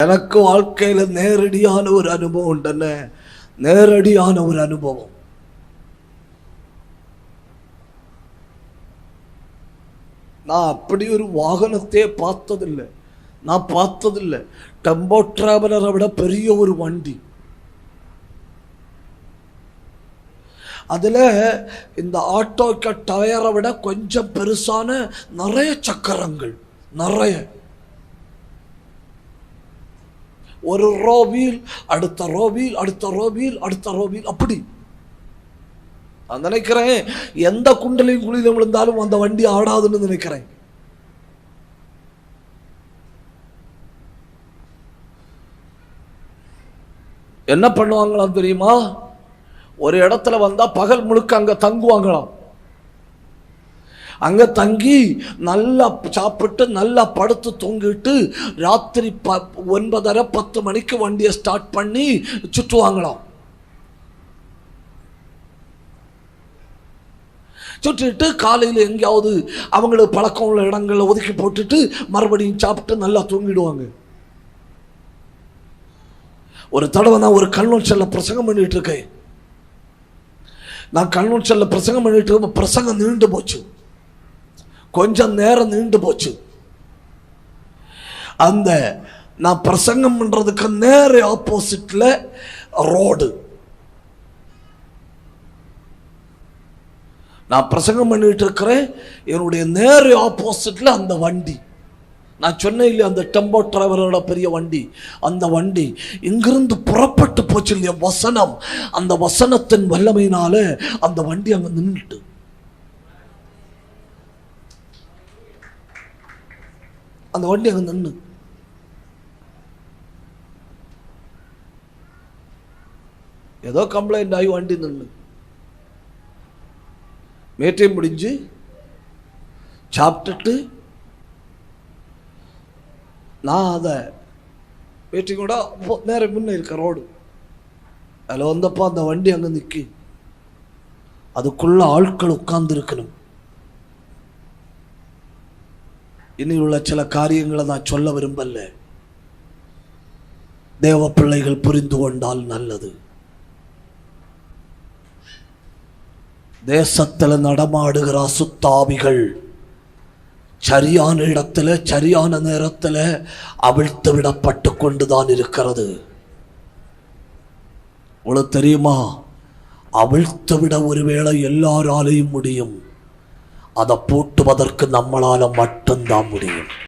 எனக்கு வாழ்க்கையில் நேரடியான ஒரு அனுபவம் உண்டன நேரடியான ஒரு அனுபவம். நான் அப்படி ஒரு வாகனத்தையே பார்த்ததில்லை. நான் பார்த்ததில்லை. டெம்போ டிராவலரை விட பெரிய ஒரு வண்டி. அதில் இந்த ஆட்டோக்க டயரை விட கொஞ்சம் பெருசான நிறைய சக்கரங்கள். நிறைய. ஒரு ரோபியில் அடுத்த ரோபியில் அடுத்த ரோபியில் அடுத்த ரோபியில் அப்படி. நான் நினைக்கிறேன் எந்த குண்டலையும் குளியிலும் விழுந்தாலும் அந்த வண்டி ஆடாதுன்னு நினைக்கிறேன். என்ன பண்ணுவாங்களாம் தெரியுமா? ஒரு இடத்துல வந்தால் பகல் முழுக்க அங்கே தங்குவாங்களாம். அங்கே தங்கி நல்லா சாப்பிட்டு நல்லா படுத்து தூங்கிட்டு ராத்திரி ப ஒன்பதரை பத்து மணிக்கு வண்டியை ஸ்டார்ட் பண்ணி சுற்றுவாங்களாம். சுற்றிட்டு காலையில் எங்கேயாவது அவங்களுக்கு பழக்கம் உள்ள இடங்களில் ஒதுக்கி போட்டுட்டு மறுபடியும் சாப்பிட்டு நல்லா தூங்கிடுவாங்க. ஒரு தடவை நான் ஒரு கன்வென்ஷனில் பிரசங்கம் பண்ணிட்டு இருக்கேன். நான் கன்வென்ஷனில் பிரசங்கம் பண்ணிட்டு இருக்க பிரசங்கம் நீண்டு போச்சு. கொஞ்சம் நேரம் நீண்டு போச்சு. அந்த நான் பிரசங்கம் பண்ணுறதுக்கு நேர ஆப்போசிட்டில் ரோடு நான் பிரசங்கம் பண்ணிட்டு இருக்கிறேன் என்னுடைய நேர ஆப்போசிட்டில் அந்த வண்டி. நான் சொன்னேன் இல்லையா அந்த டெம்போ டிராவலரோட பெரிய வண்டி. அந்த வண்டி இங்கிருந்து புறப்பட்டு போச்சு இல்லையா வசனம். அந்த வசனத்தின் வல்லமையினால அந்த வண்டி அங்கே நின்றுட்டு அந்த வண்டி அங்கே நின்று ஏதோ கம்ப்ளைண்ட் ஆகி வண்டி நின்று மேட்டையும் முடிஞ்சு சாப்பிட்டுட்டு நான் அதை வேட்டி கூட நேரம் முன்ன இருக்க ரோடு. அதில் வந்தப்போ அந்த வண்டி அங்கே நிற்கி அதுக்குள்ளே ஆட்கள் உட்கார்ந்து இருக்கணும் இனி உள்ள சில காரியங்களை நான் சொல்ல விரும்பல. தேவ பிள்ளைகள் புரிந்து கொண்டால் நல்லது. தேசத்தில் நடமாடுகிற அசுத்தாவிகள் சரியான இடத்துல சரியான நேரத்தில் அவிழ்த்து விடப்பட்டு கொண்டுதான் இருக்கிறது. உங்களுக்கு தெரியுமா? அவிழ்த்து விட ஒருவேளை எல்லாராலையும் முடியும். அதை பூட்டுவதற்கு நம்மளால மட்டும்தான் முடியும்